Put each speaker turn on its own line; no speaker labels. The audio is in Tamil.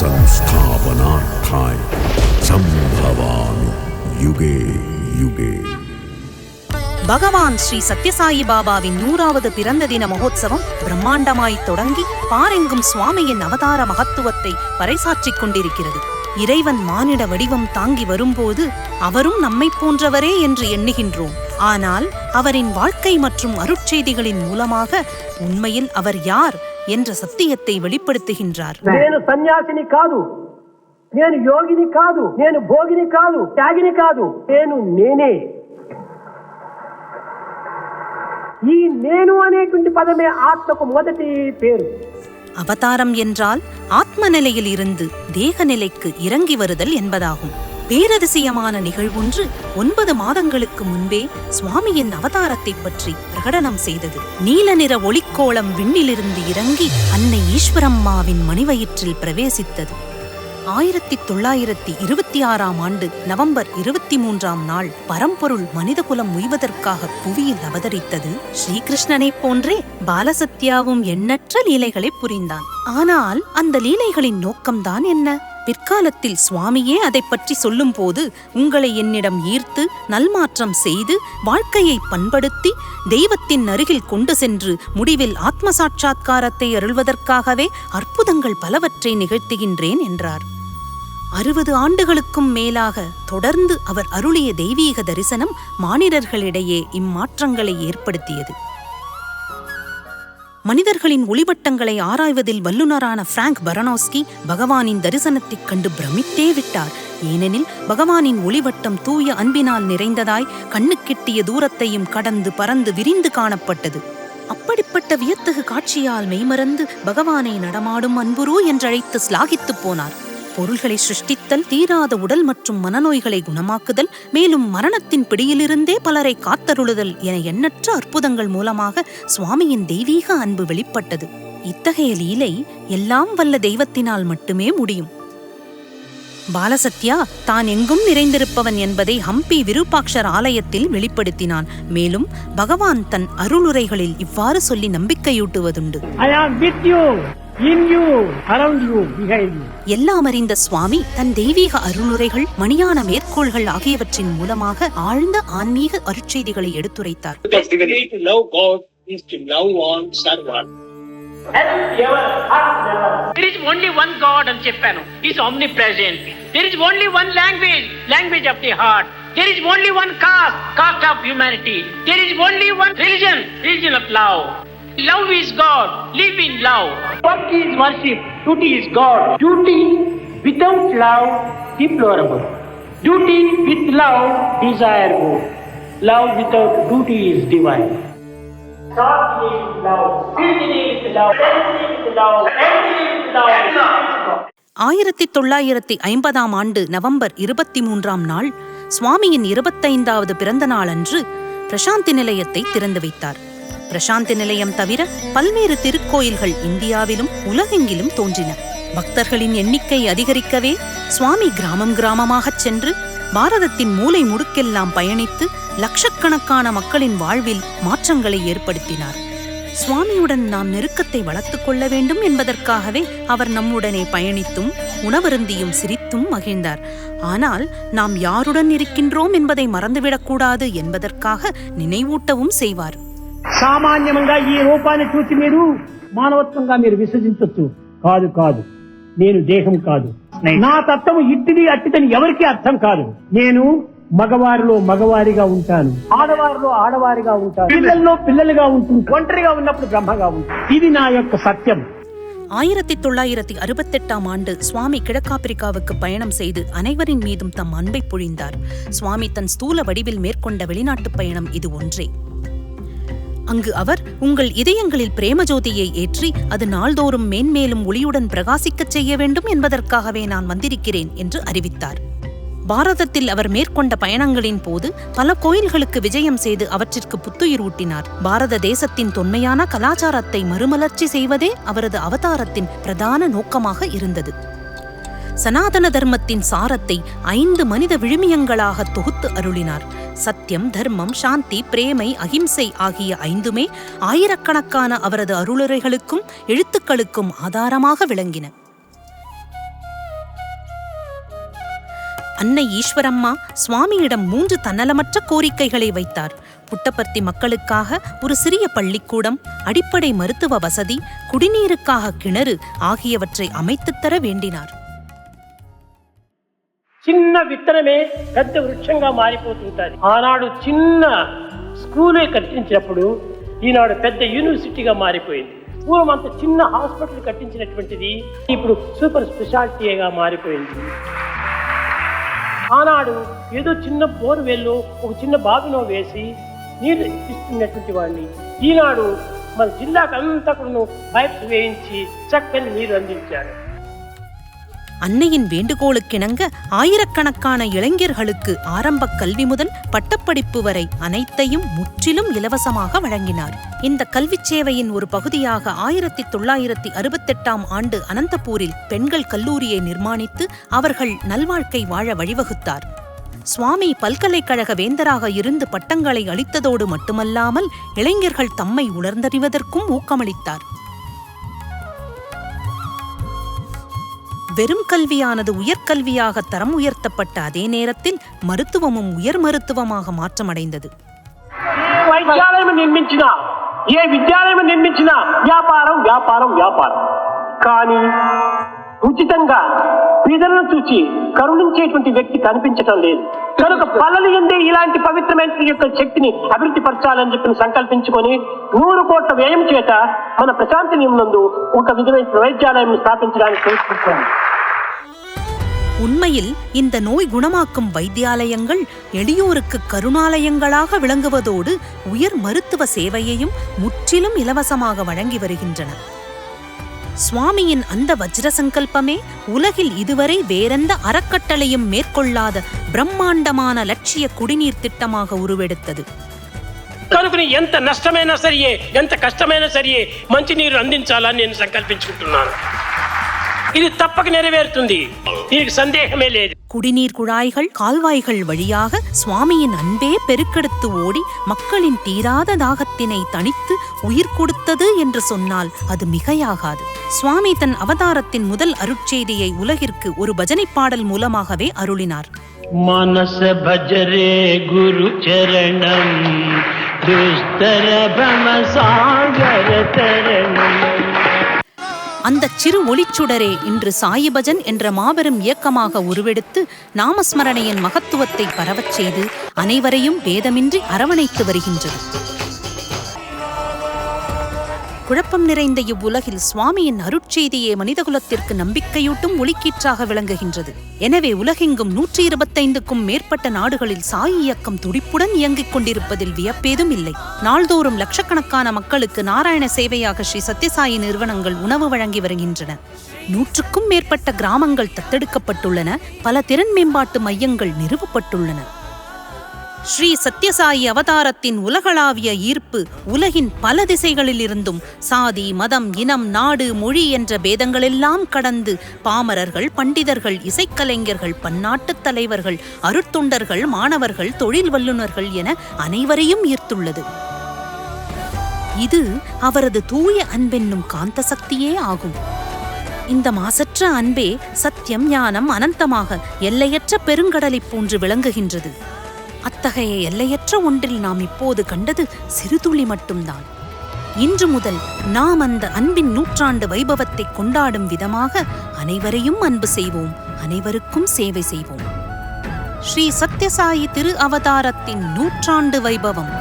संस्थापनार्थाय संभवामि युगे युगे
பகவான் ஸ்ரீ சத்யசாயி பாபாவின் நூறாவது பிறந்த தின மகோத்சவம் பிரம்மாண்டமாய் தொடங்கி பாரெங்கும் சுவாமியின் அவதார மகத்துவத்தை பறைசாற்றிக் கொண்டிருக்கிறது இறைவன் மானிட வடிவம் தாங்கி வரும்போது அவரும் நம்மைப் போன்றவரே என்று எண்ணுகின்றோம் ஆனால் அவரின் வாழ்க்கை மற்றும் அருட்செய்திகளின் மூலமாக உண்மையில் அவர் யார் என்ற சத்தியத்தை வெளிப்படுத்துகின்றார்
నేను సన్యాసిని కాదు నేను యోగిని కాదు నేను భోగిని కాదు త్యాగిని కాదు నేను నేనే ఈ నేను అనేటువంటి పదమే ఆత్మకు మొదటి పేరు
அவதாரம் என்றால் ஆத்ம நிலையில் இருந்து தேக நிலைக்கு இறங்கி வருதல் என்பதாகும் பேரதிசயமான நிகழ்வொன்று ஒன்பது மாதங்களுக்கு முன்பே சுவாமியின் அவதாரத்தைப் பற்றி பிரகடனம் செய்தது. நீல நிற ஒளிக்கோளம் விண்ணிலிருந்து இறங்கி அன்னை ஈஸ்வரம்மாவின் மணிவயிற்றில் பிரவேசித்தது. ஆயிரத்தி தொள்ளாயிரத்தி இருபத்தி ஆறாம் ஆண்டு நவம்பர் இருபத்தி மூன்றாம் நாள் பரம்பொருள் மனிதகுலம் உய்வதற்காக புவியில் அவதரித்தது ஸ்ரீகிருஷ்ணனைப் போன்றே பாலசத்யாவும் எண்ணற்ற லீலைகளை புரிந்தான். ஆனால் அந்த லீலைகளின் நோக்கம்தான் என்ன? பிற்காலத்தில் சுவாமியே அதை பற்றி சொல்லும்போது உங்களை என்னிடம் ஈர்த்து நல்மாற்றம் செய்து வாழ்க்கையை பண்படுத்தி தெய்வத்தின் அருகில் கொண்டு சென்று முடிவில் ஆத்ம சாட்சா்காரத்தை அருள்வதற்காகவே அற்புதங்கள் பலவற்றை நிகழ்த்துகின்றேன் என்றார். அறுபது ஆண்டுகளுக்கும் மேலாக தொடர்ந்து அவர் அருளிய தெய்வீக தரிசனம் மானிடர்களிடையே இம்மாற்றங்களை ஏற்படுத்தியது. மனிதர்களின் ஒளிவட்டங்களை ஆராய்வதில் வல்லுநரான பிராங்க் பரனோஸ்கி பகவானின் தரிசனத்தைக் கண்டு பிரமித்தே விட்டார். ஏனெனில் பகவானின் ஒளிவட்டம் தூய அன்பினால் நிறைந்ததாய் கண்ணுக்கெட்டிய தூரத்தையும் கடந்து பறந்து விரிந்து காணப்பட்டது. அப்படிப்பட்ட வியத்தகு காட்சியால் மெய்மறந்து பகவானை நடமாடும் அன்புரு என்றழைத்து சிலாகித்துப் போனார். பொருள்களை சிருஷ்டித்தல் தீராத உடல் மற்றும் மனநோய்களை குணமாக்குதல் மேலும் மரணத்தின் பிடியிலிருந்தே பலரை காத்தருளுதல் என எண்ணற்ற அற்புதங்கள் மூலமாக சுவாமியின் தெய்வீக அன்பு வெளிப்பட்டது. இத்தகைய லீலை எல்லாம் வல்ல தெய்வத்தினால் மட்டுமே முடியும். பாலசத்யா தான் எங்கும் நிறைந்திருப்பவன் என்பதை ஹம்பி விருப்பாக்ஷர் ஆலயத்தில் வெளிப்படுத்தினான். மேலும் பகவான் தன் அருளுரைகளில் இவ்வாறு சொல்லி நம்பிக்கையூட்டுவதுண்டு.
I am with you in you around you behind you
எல்லாம் அறிந்த சுவாமி தன் தெய்வீக அருளுரைகள் மணியான மேற்கோள்கள் ஆகியவற்றின் மூலமாக ஆழ்ந்த ஆன்மீக அருட்செய்திகளை எடுத்துரைத்தார்
Because the way to love God is to love on servant.
There is only one God అని చెప్పాను is omnipresent. There is only one language, language of the heart. There is only one caste, caste of humanity. There is only one religion, religion of love. Love is God, live in love. Work is worship, duty is God. Duty without love, deplorable. Duty with love, desirable. Love without duty is divine. God is love, building is love, everything is love, everything is love.
ஆயிரத்தி தொள்ளாயிரத்தி ஐம்பதாம் ஆண்டு நவம்பர் இருபத்தி மூன்றாம் நாள் சுவாமியின் இருபத்தைந்தாவது பிறந்த நாளன்று பிரசாந்தி நிலையத்தை திறந்து வைத்தார் பிரசாந்தி நிலையம் தவிர பல்வேறு திருக்கோயில்கள் இந்தியாவிலும் உலகெங்கிலும் தோன்றின. பக்தர்களின் எண்ணிக்கை அதிகரிக்கவே சுவாமி கிராமம் கிராமமாகச் சென்று பாரதத்தின் மூலை முடுக்கெல்லாம் பயணித்து லட்சக்கணக்கான மக்களின் வாழ்வில் மாற்றங்களை ஏற்படுத்தினார். சுவாமியுடன் நாம் நெருக்கத்தை வளர்த்துக் கொள்ள வேண்டும் என்பதற்காகவே அவர் நம்முடனே பயணித்தும் உணவருந்தியும் சிரித்தும் மகிழ்ந்தார். ஆனால் நாம் யாருடன் இருக்கின்றோம் என்பதை மறந்துவிடக்கூடாது என்பதற்காக நினைவூட்டவும் செய்வார்.
సామాన్యంగా ఈ రూపాన్ని చూసి మీరు మానవత్వంగా మీరు విసర్జించవచ్చు కాదు కాదు నేను దేహం కాదు నా తత్వం ఇట్టిది అట్టిదని ఎవరికీ అర్థం కాదు నేను మగవారిలో మగవారిగా ఉంటాను ఆడవారిలో ఆడవారిగా ఉంటాను పిల్లల్లో పిల్లలుగా ఉంటుంది ఒంటరిగా ఉన్నప్పుడు బ్రహ్మగా ఉంటాను ఇది నా యొక్క సత్యం
ஆயிரத்தி தொள்ளாயிரத்தி அறுபத்தெட்டாம் ஆண்டு சுவாமி கிழக்காப்பிரிக்காவுக்கு பயணம் செய்து அனைவரின் மீதும் தம் அன்பை பொழிந்தார் சுவாமி தன் ஸ்தூல வடிவில் மேற்கொண்ட வெளிநாட்டுப் பயணம் இது ஒன்றே அங்கு அவர் உங்கள் இதயங்களில் பிரேமஜோதியை ஏற்றி அது நாள்தோறும் மேன்மேலும் ஒளியுடன் பிரகாசிக்கச் செய்ய வேண்டும் என்பதற்காகவே நான் வந்திருக்கிறேன் என்று அறிவித்தார். பாரதத்தில் அவர் மேற்கொண்ட பயணங்களின் போது பல கோயில்களுக்கு விஜயம் செய்து அவற்றிற்கு புத்துயிர் ஊட்டினார். பாரத தேசத்தின் தொன்மையான கலாச்சாரத்தை மறுமலர்ச்சி செய்வதே அவரது அவதாரத்தின் பிரதான நோக்கமாக இருந்தது. சனாதன தர்மத்தின் சாரத்தை ஐந்து மனித விழுமியங்களாக தொகுத்து அருளினார். சத்தியம் தர்மம் சாந்தி பிரேமை அகிம்சை ஆகிய ஐந்துமே ஆயிரக்கணக்கான அவரது அருளுரைகளுக்கும் எழுத்துக்களுக்கும் ஆதாரமாக விளங்கின. அன்னை ஈஸ்வரம்மா சுவாமியிடம் மூன்று தன்னலமற்ற கோரிக்கைகளை வைத்தார். புட்டபர்த்தி மக்களுக்காக ஒரு சிறிய பள்ளிக்கூடம் அடிப்படை மருத்துவ வசதி குடிநீருக்காக கிணறு ஆகியவற்றை அமைத்துத் தர வேண்டினார்.
చిన్న విత్తనమే పెద్ద వృక్షంగా మారిపోతుంటుంది. ఆనాడు చిన్న స్కూలే కట్టించినప్పుడు ఈనాడు పెద్ద యూనివర్సిటీగా మారిపోయింది. పూర్వం అంత చిన్న హాస్పిటల్ కట్టించినటువంటిది ఇప్పుడు సూపర్ స్పెషాలిటీగా మారిపోయింది. ఆనాడు ఏదో చిన్న బోర్వెల్లో ఒక చిన్న బావిలో వేసి నీరు ఇస్తున్నటువంటి వాడిని. ఈనాడు మన జిల్లాకు అంతా కూడా పైప్స్ వేయించి చక్కని నీరు అందించాడు
அன்னையின் வேண்டுகோளுக்கிணங்க ஆயிரக்கணக்கான இளைஞர்களுக்கு ஆரம்ப கல்வி முதல் பட்டப்படிப்பு வரை அனைத்தையும் முற்றிலும் இலவசமாக வழங்கினார். இந்த கல்விச் சேவையின் ஒரு பகுதியாக ஆயிரத்தி தொள்ளாயிரத்தி அறுபத்தெட்டாம் ஆண்டு அனந்தபூரில் பெண்கள் கல்லூரியை நிர்மாணித்து அவர்கள் நல்வாழ்க்கை வாழ வழிவகுத்தார். சுவாமி பல்கலைக்கழக வேந்தராக இருந்து பட்டங்களை அளித்ததோடு மட்டுமல்லாமல் இளைஞர்கள் தம்மை உணர்ந்தறிவதற்கும் ஊக்கமளித்தார். வெறும் கல்வியானது உயர்கல்வியாக தரம் உயர்த்தப்பட்ட அதே நேரத்தில் மருத்துவமும் உயர் மருத்துவமாக மாற்றமடைந்தது
ఏ వైద్యాలయం నిర్మించినా ఏ విద్యాలయం నిర్మించినా వ్యాపారం వ్యాపారం వ్యాపారం కానీ ఉచితంగా పేదలను చూసి కరుణించేటువంటి వ్యక్తి కనిపించటం లేదు కనుక పల్లలు ఎందే ఇలాంటి పవిత్రమైన యొక్క శక్తిని అభివృద్ధి పరచాలని చెప్పి సంకల్పించుకొని నూరు కోట్ల వ్యయం చేత మన ప్రశాంతి నందు ఒక విధమైన వైద్యాలయం స్థాపించడానికి ప్రయత్నిస్తున్నాం
உண்மையில் இந்த நோய் குணமாக்கும் வைத்தியாலயங்கள் எளியோருக்கு கருணாலயங்களாக விளங்குவதோடு உயர் மருத்துவ சேவையையும் முற்றிலும் இலவசமாக வழங்கி வருகின்றன சுவாமியின் அந்த வஜ்ர சங்கல்பமே உலகில் இதுவரை வேறெந்த அறக்கட்டளையும் மேற்கொள்ளாத பிரம்மாண்டமான லட்சிய குடிநீர் திட்டமாக உருவெடுத்தது
కనుకని ఎంత నష్టమైనా సరియే ఎంత కష్టమైనా సరియే మంచినీరు అందించాలని నేను సంకల్పించుకుంటున్నాను ఇది తప్పక నెరవేరుతుంది దీనికి సందేహమే లేదు
குடிநீர் குழாய்கள் கால்வாய்கள் வழியாக சுவாமியின் அன்பே பெருக்கெடுத்து ஓடி மக்களின் தீராத தாகத்தினை தணித்து உயிர் கொடுத்தது என்று சொன்னால் அது மிகையாகாது. சுவாமி தன் அவதாரத்தின் முதல் அருட்செய்தியை உலகிற்கு ஒரு பஜனை பாடல் மூலமாகவே அருளினார்.
மனச பஜரே குரு சரணம் दुष्तर भम सागर तरण
அந்த சிறு ஒளிச்சுடரே இன்று சாயிபஜன் என்ற மாபெரும் இயக்கமாக உருவெடுத்து நாமஸ்மரணையின் மகத்துவத்தை பரவச் செய்து அனைவரையும் பேதமின்றி அரவணைத்து வருகின்றது. குழப்பம் நிறைந்த இவ்வுலகில் சுவாமியின் அருட்செய்தியே மனிதகுலத்திற்கு நம்பிக்கையூட்டும் ஒளிக்கீற்றாக விளங்குகின்றது. எனவே உலகெங்கும் நூற்றி இருபத்தைந்துக்கும் மேற்பட்ட நாடுகளில் சாய் இயக்கம் துடிப்புடன் இயங்கிக் கொண்டிருப்பதில் வியப்பேதும் இல்லை. நாள்தோறும் லட்சக்கணக்கான மக்களுக்கு நாராயண சேவையாக ஸ்ரீ சத்யசாயி நிறுவனங்கள் உணவு வழங்கி வருகின்றன. நூற்றுக்கும் மேற்பட்ட கிராமங்கள் தத்தெடுக்கப்பட்டுள்ளன. பல திறன் மேம்பாட்டு மையங்கள் நிறுவப்பட்டுள்ளன. ஸ்ரீ சத்யசாயி அவதாரத்தின் உலகளாவிய ஈர்ப்பு உலகின் பல திசைகளிலிருந்தும் சாதி மதம் இனம் நாடு மொழி என்ற பேதங்களெல்லாம் கடந்து பாமரர்கள் பண்டிதர்கள் இசைக்கலைஞர்கள் பன்னாட்டுத் தலைவர்கள் அருட்தொண்டர்கள் மாணவர்கள் தொழில் வல்லுநர்கள் என அனைவரையும் ஈர்த்துள்ளது. இது அவரது தூய அன்பென்னும் காந்த சக்தியே ஆகும். இந்த மாசற்ற அன்பே சத்தியம் ஞானம் அனந்தமாக எல்லையற்ற பெருங்கடலைப் போன்று விளங்குகின்றது. அத்தகைய எல்லையற்ற ஒன்றில் நாம் இப்போது கண்டது சிறுதுளி மட்டும்தான். இன்று முதல் நாம் அந்த அன்பின் நூற்றாண்டு வைபவத்தை கொண்டாடும் விதமாக அனைவரையும் அன்பு செய்வோம் அனைவருக்கும் சேவை செய்வோம். ஸ்ரீ சத்யசாயி திரு அவதாரத்தின் நூற்றாண்டு வைபவம்.